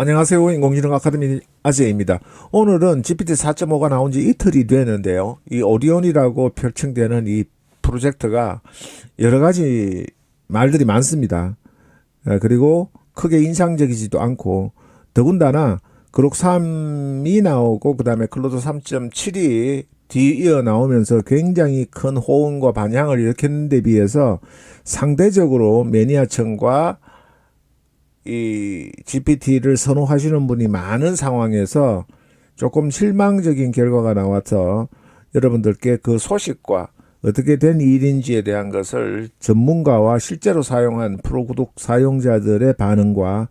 안녕하세요. 인공지능 아카데미 아재입니다. 오늘은 GPT 4.5가 나온 지 이틀이 되는데요. 이 오리온이라고 표칭되는 이 프로젝트가 여러 가지 말들이 많습니다. 에, 그리고 크게 인상적이지도 않고 더군다나 그록 3이 나오고 그 다음에 클로드 3.7이 뒤이어 나오면서 굉장히 큰 호응과 반향을 일으켰는 데 비해서 상대적으로 매니아층과 이 GPT를 선호하시는 분이 많은 상황에서 조금 실망적인 결과가 나와서 여러분들께 그 소식과 어떻게 된 일인지에 대한 것을 전문가와 실제로 사용한 프로 구독 사용자들의 반응과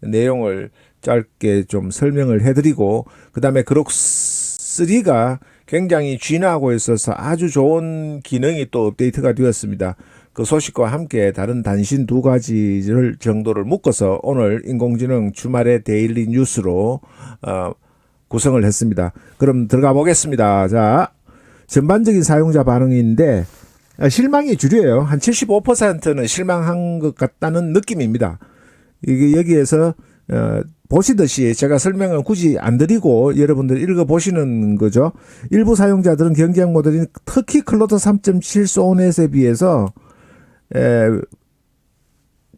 내용을 짧게 좀 설명을 해드리고 그 다음에 그록 3가 굉장히 진화하고 있어서 아주 좋은 기능이 또 업데이트가 되었습니다. 그 소식과 함께 다른 단신 두 가지를 정도를 묶어서 오늘 인공지능 주말의 데일리 뉴스로 어, 구성을 했습니다. 그럼 들어가 보겠습니다. 자, 전반적인 사용자 반응인데 아, 실망이 주류예요. 한 75%는 실망한 것 같다는 느낌입니다. 이게 여기에서 어, 보시듯이 제가 설명을 굳이 안 드리고 여러분들 읽어 보시는 거죠. 일부 사용자들은 경쟁 모델인 특히 클로드 3.7 소넷에 비해서 에,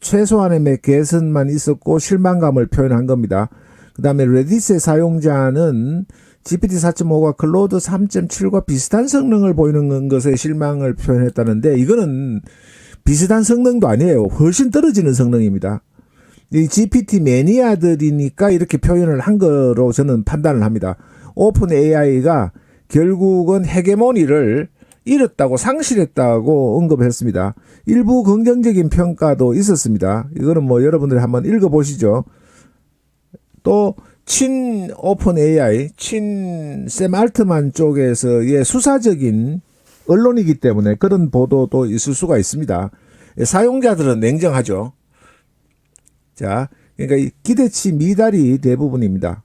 최소한의 개선만 있었고 실망감을 표현한 겁니다. 그 다음에 레딧의 사용자는 GPT 4.5가 클로드 3.7과 비슷한 성능을 보이는 것에 실망을 표현했다는데 이거는 비슷한 성능도 아니에요. 훨씬 떨어지는 성능입니다. 이 GPT 매니아들이니까 이렇게 표현을 한 거로 저는 판단을 합니다. 오픈 AI가 결국은 헤게모니를 잃었다고 상실했다고 언급했습니다. 일부 긍정적인 평가도 있었습니다. 이거는 뭐 여러분들이 한번 읽어보시죠. 또 친 오픈 AI, 친샘 알트만 쪽에서의 수사적인 언론이기 때문에 그런 보도도 있을 수가 있습니다. 사용자들은 냉정하죠. 자, 그러니까 이 기대치 미달이 대부분입니다.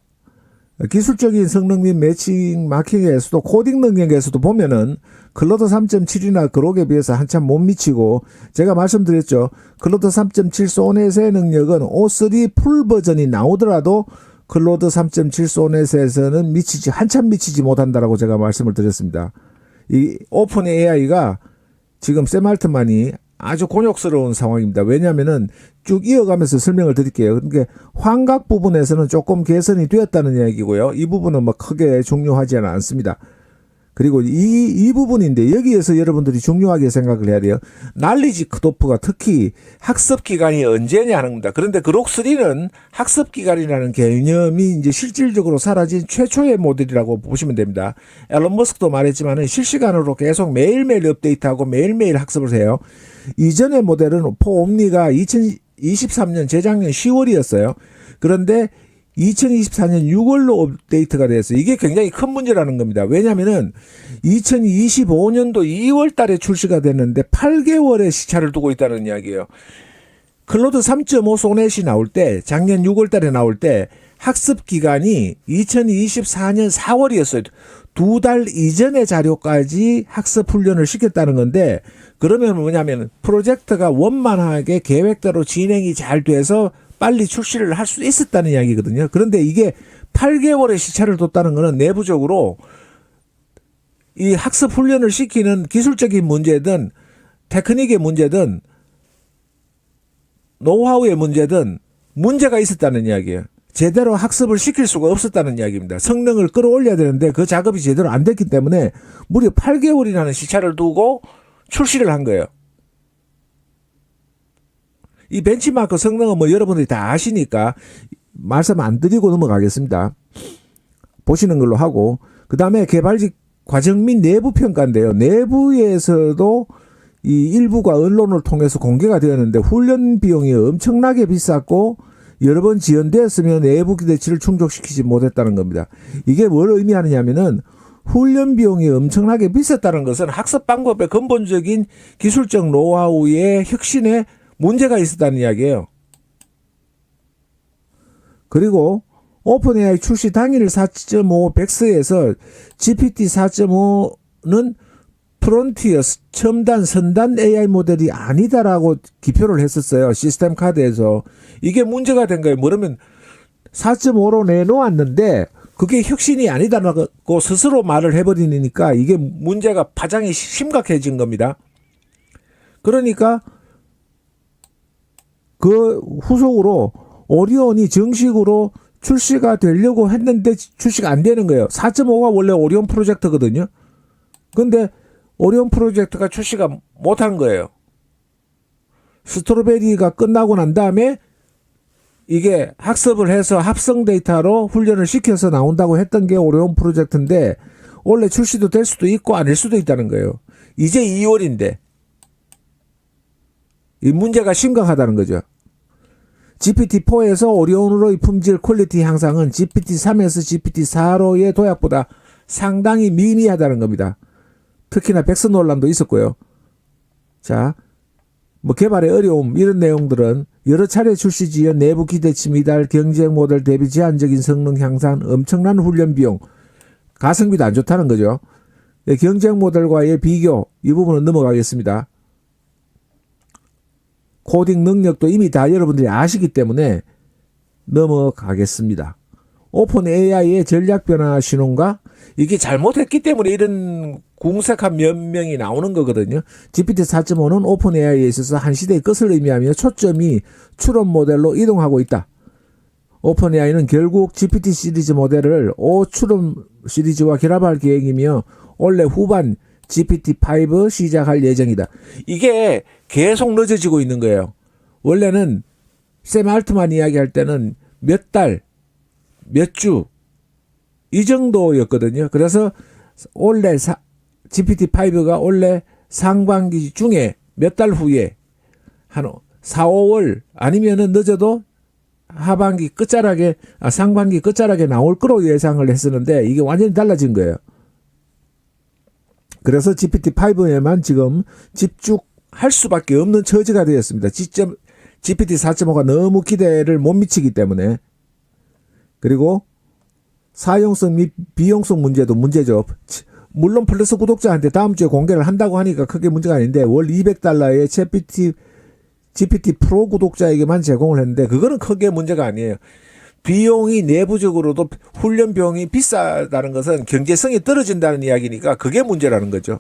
기술적인 성능 및 매칭 마킹에서도 코딩 능력에서도 보면은 클로드 3.7이나 그록에 비해서 한참 못 미치고 제가 말씀드렸죠. 클로드 3.7 소넷의 능력은 O3 풀 버전이 나오더라도 클로드 3.7 소넷에서는 미치지 한참 미치지 못한다라고 제가 말씀을 드렸습니다. 이 오픈 AI가 지금 세말트만이 아주 곤욕스러운 상황입니다. 왜냐하면은 쭉 이어가면서 설명을 드릴게요. 그러니까 환각 부분에서는 조금 개선이 되었다는 이야기고요. 이 부분은 뭐 크게 중요하지는 않습니다. 그리고 이, 이 부분인데 여기에서 여러분들이 중요하게 생각을 해야 돼요. 난리지 크도프가 특히 학습 기간이 언제냐 하는 겁니다. 그런데 그록3는 학습 기간이라는 개념이 이제 실질적으로 사라진 최초의 모델이라고 보시면 됩니다. 앨런 머스크도 말했지만 실시간으로 계속 매일매일 업데이트하고 매일매일 학습을 해요. 이전의 모델은 포 옴니가 2023년 재작년 10월이었어요. 그런데 2024년 6월로 업데이트가 됐어요. 이게 굉장히 큰 문제라는 겁니다. 왜냐하면은 2025년도 2월 달에 출시가 됐는데 8개월의 시차를 두고 있다는 이야기예요. 클로드 3.5 소넷이 나올 때 작년 6월 달에 나올 때 학습 기간이 2024년 4월이었어요. 두 달 이전의 자료까지 학습 훈련을 시켰다는 건데 그러면 뭐냐면 프로젝트가 원만하게 계획대로 진행이 잘 돼서 빨리 출시를 할 수 있었다는 이야기거든요. 그런데 이게 8개월의 시차를 뒀다는 것은 내부적으로 이 학습 훈련을 시키는 기술적인 문제든 테크닉의 문제든 노하우의 문제든 문제가 있었다는 이야기예요. 제대로 학습을 시킬 수가 없었다는 이야기입니다. 성능을 끌어올려야 되는데 그 작업이 제대로 안 됐기 때문에 무려 8개월이라는 시차를 두고 출시를 한 거예요. 이 벤치마크 성능은 뭐 여러분들이 다 아시니까 말씀 안 드리고 넘어가겠습니다. 보시는 걸로 하고 그 다음에 개발직 과정 및 내부 평가인데요. 내부에서도 이 일부가 언론을 통해서 공개가 되었는데 훈련 비용이 엄청나게 비쌌고 여러 번 지연되었으면 내부 기대치를 충족시키지 못했다는 겁니다. 이게 뭘 의미하느냐면은 훈련 비용이 엄청나게 비쌌다는 것은 학습 방법의 근본적인 기술적 노하우의 혁신에 문제가 있었다는 이야기예요. 그리고 오픈 AI 출시 당일 4.5 백스에서 GPT 4.5는 프론티어 첨단 선단 AI 모델이 아니다라고 기표를 했었어요. 시스템 카드에서. 이게 문제가 된 거예요. 뭐냐면 4.5로 내놓았는데 그게 혁신이 아니다라고 스스로 말을 해버리니까 이게 문제가 파장이 심각해진 겁니다. 그러니까 그 후속으로 오리온이 정식으로 출시가 되려고 했는데 출시가 안 되는 거예요. 4.5가 원래 오리온 프로젝트거든요. 근데 오리온 프로젝트가 출시가 못한 거예요. 스트로베리가 끝나고 난 다음에 이게 학습을 해서 합성 데이터로 훈련을 시켜서 나온다고 했던 게 오리온 프로젝트인데 원래 출시도 될 수도 있고 아닐 수도 있다는 거예요. 이제 2월인데 이 문제가 심각하다는 거죠. GPT-4에서 오리온으로의 품질 퀄리티 향상은 GPT-3에서 GPT-4로의 도약보다 상당히 미미하다는 겁니다. 특히나 백스 논란도 있었고요. 자, 뭐 개발의 어려움 이런 내용들은 여러 차례 출시 지연 내부 기대치 미달 경쟁 모델 대비 제한적인 성능 향상 엄청난 훈련 비용 가성비도 안 좋다는 거죠. 네, 경쟁 모델과의 비교 이 부분은 넘어가겠습니다. 코딩 능력도 이미 다 여러분들이 아시기 때문에 넘어가겠습니다. 오픈 AI의 전략 변화 신호가 이게 잘못했기 때문에 이런 궁색한 변명이 나오는 거거든요. GPT 4.5는 오픈 AI에 있어서 한 시대의 끝을 의미하며 초점이 추론 모델로 이동하고 있다. 오픈 AI는 결국 GPT 시리즈 모델을 5 추론 시리즈와 결합할 계획이며 올해 후반 GPT-5 시작할 예정이다. 이게 계속 늦어지고 있는 거예요. 원래는 샘 알트만 이야기할 때는 몇 달, 몇 주, 이 정도였거든요. 그래서 사, GPT-5가 올해 상반기 중에 몇 달 후에 한 4, 5월 아니면은 늦어도 하반기 끝자락에, 아, 상반기 끝자락에 나올 거로 예상을 했었는데 이게 완전히 달라진 거예요. 그래서 GPT-5에만 지금 집중 할 수밖에 없는 처지가 되었습니다. 지점 GPT 4.5가 너무 기대를 못 미치기 때문에 그리고 사용성 및 비용성 문제도 문제죠. 물론 플러스 구독자한테 다음 주에 공개를 한다고 하니까 크게 문제가 아닌데 월 200달러에 GPT GPT 프로 구독자에게만 제공을 했는데 그거는 크게 문제가 아니에요. 비용이 내부적으로도 훈련 비용이 비싸다는 것은 경제성이 떨어진다는 이야기니까 그게 문제라는 거죠.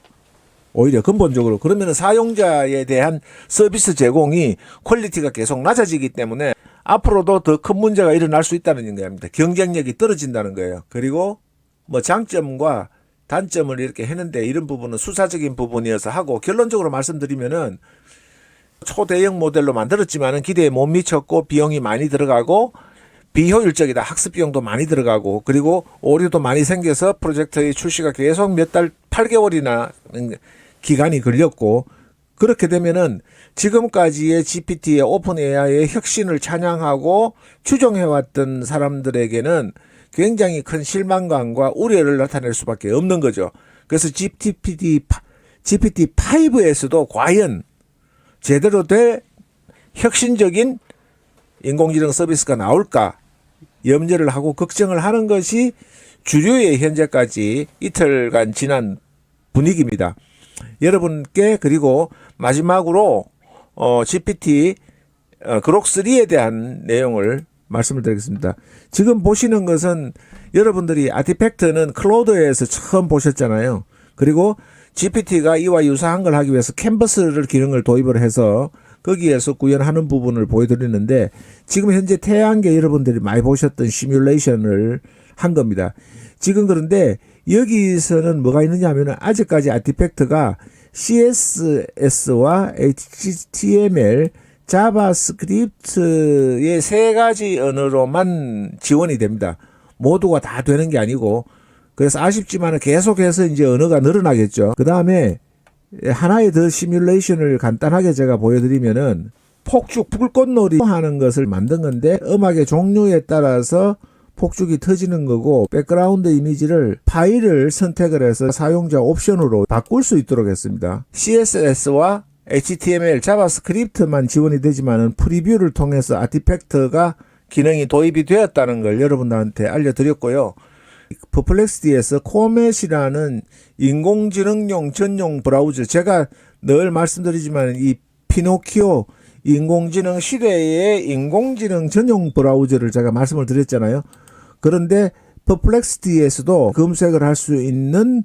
오히려 근본적으로 그러면 사용자에 대한 서비스 제공이 퀄리티가 계속 낮아지기 때문에 앞으로도 더 큰 문제가 일어날 수 있다는 겁니다. 경쟁력이 떨어진다는 거예요. 그리고 뭐 장점과 단점을 이렇게 했는데 이런 부분은 수사적인 부분이어서 하고 결론적으로 말씀드리면은 초대형 모델로 만들었지만은 기대에 못 미쳤고 비용이 많이 들어가고 비효율적이다. 학습 비용도 많이 들어가고 그리고 오류도 많이 생겨서 프로젝트의 출시가 계속 몇 달 8개월이나 기간이 걸렸고 그렇게 되면은 지금까지의 GPT의 오픈 AI의 혁신을 찬양하고 추종해왔던 사람들에게는 굉장히 큰 실망감과 우려를 나타낼 수밖에 없는 거죠. 그래서 GPT, GPT-5에서도 과연 제대로 된 혁신적인 인공지능 서비스가 나올까 염려를 하고 걱정을 하는 것이 주류의 현재까지 이틀간 지난 분위기입니다. 여러분께 그리고 마지막으로 어, GPT 어, 그록 3에 대한 내용을 말씀을 드리겠습니다. 지금 보시는 것은 여러분들이 아티팩트는 클로드에서 처음 보셨잖아요. 그리고 GPT가 이와 유사한 걸 하기 위해서 캔버스를 기능을 도입을 해서 거기에서 구현하는 부분을 보여드리는데 지금 현재 태양계 여러분들이 많이 보셨던 시뮬레이션을 한 겁니다. 지금 그런데 여기서는 뭐가 있느냐 하면 아직까지 아티팩트가 CSS와 HTML, 자바스크립트의 세 가지 언어로만 지원이 됩니다. 모두가 다 되는 게 아니고 그래서 아쉽지만 계속해서 이제 언어가 늘어나겠죠. 그 다음에 하나의 더 시뮬레이션을 간단하게 제가 보여드리면은 폭죽 불꽃놀이 하는 것을 만든 건데 음악의 종류에 따라서 폭죽이 터지는 거고 백그라운드 이미지를 파일을 선택을 해서 사용자 옵션으로 바꿀 수 있도록 했습니다. CSS와 HTML, 자바스크립트만 지원이 되지만은 프리뷰를 통해서 아티팩트가 기능이 도입이 되었다는 걸 여러분들한테 알려드렸고요. 퍼플렉스디에서 코멧이라는 인공지능용 전용 브라우저 제가 늘 말씀드리지만 이 피노키오 인공지능 시대의 인공지능 전용 브라우저를 제가 말씀을 드렸잖아요. 그런데 퍼플렉시티에서도 검색을 할 수 있는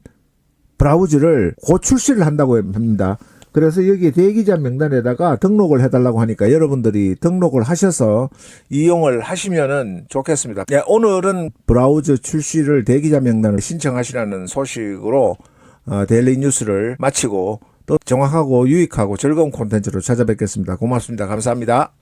브라우저를 곧 출시를 한다고 합니다. 그래서 여기 대기자 명단에다가 등록을 해달라고 하니까 여러분들이 등록을 하셔서 이용을 하시면은 좋겠습니다. 네, 오늘은 브라우저 출시를 대기자 명단을 신청하시라는 소식으로 어, 데일리 뉴스를 마치고 또 정확하고 유익하고 즐거운 콘텐츠로 찾아뵙겠습니다. 고맙습니다. 감사합니다.